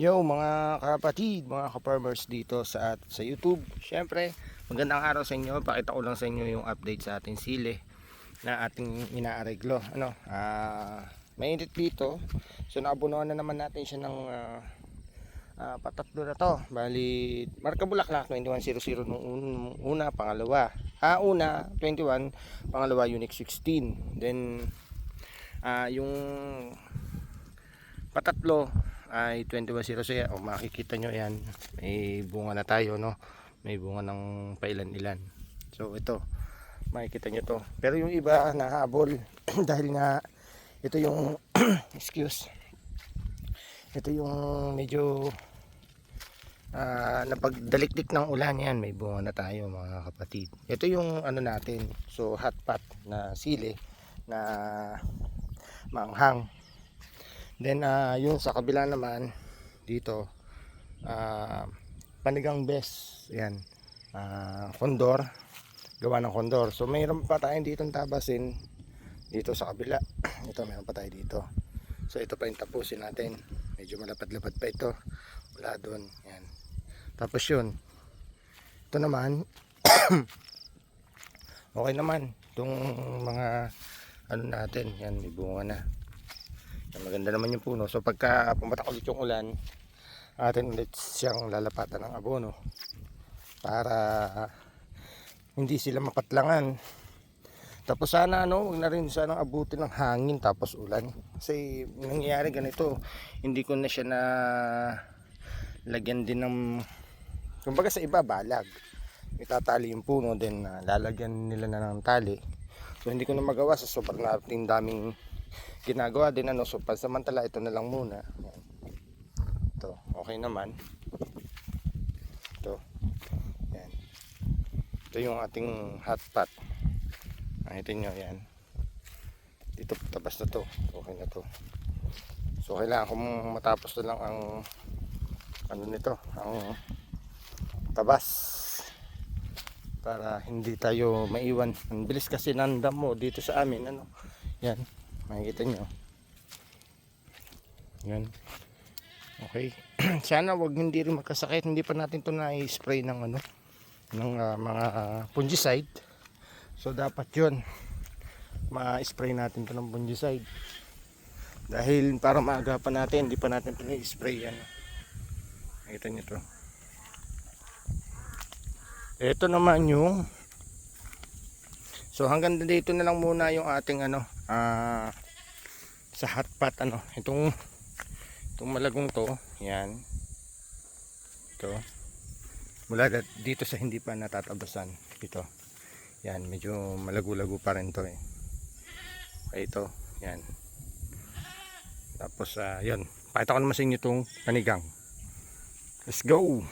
Yo mga kapatid, mga ka-farmers dito sa sa YouTube. Syempre, magandang araw sa inyo. Pakita ko lang sa inyo yung update sa ating sili na ating inaareglo. Ano, ah mainit dito. So naabunuan na naman natin siya ng ah, ah, patatlo na to. Bali, marka bulaklak 2100 nung un- una, pangalawa. Ah, una 21, pangalawa Unix 16. Then ah yung patatlo ay 2106 o makikita nyo yan may bunga na tayo no? May bunga ng pailan-ilan. So ito. Makikita nyo to. Pero yung iba nahabol. Dahil nga ito yung excuse. Ito yung medyo ah, napagdalikdik ng ulan. Yan may bunga na tayo mga kapatid. Ito yung ano natin. So hot pot na sili na manghang Then ah, yung sa kabila naman dito ah, panigang best. Yan. Ah, kondor. Gawa ng kondor. So mayroon pa tayong dito tabasin dito sa kabila. Ito mayroon pa tayo dito. So ito pa yung tapusin natin. Medyo malapad-lapad pa ito. Wala doon. Yan. Tapos yun. Ito naman okay naman itong mga ano natin yan may bunga na maganda naman yung puno. So pagka pumatak ulit yung ulan, atin ulit siyang lalapatan ng abono para hindi sila mapatlangan. Tapos sana ano, huwag na rin sana abutin ng hangin tapos ulan. Kasi nangyayari ganito, hindi ko na siya na lagyan din ng kumbaga sa iba balag. Itatali yung puno then ah, lalagyan nila na ng tali. So hindi ko na magawa sa sobrang daming ginagawa din ano so pansamantala ito na lang muna. Yan. ito okay naman. Ito. Yan. Ito yung ating hot pot. Nakita nyo yan. Dito tabas na to. Okay na to. So kailangan kung matapos na lang ang ano nito ang tabas. Para hindi tayo maiwan. Ang bilis kasi ng damo dito sa amin ano. Yan makikita nyo. Yan. Okay. Sana wag hindi rin magkasakit. Hindi pa natin to na-spray ng ano ng ah, mga ah, fungicide. So dapat yun. Ma-spray natin to ng fungicide. Dahil para maagapan natin hindi pa natin to na-spray yan. Makikita nyo to. Ito naman yung So hanggang dito na lang muna yung ating ano ah sa hot pot ano itong itong malagong to yan. Ito. Mula dito sa hindi pa natatabasan ito. Yan medyo malago-lago pa rin to eh. Okay, ito yan. Tapos ah yun. Pakita ko naman sa inyo itong panigang let's go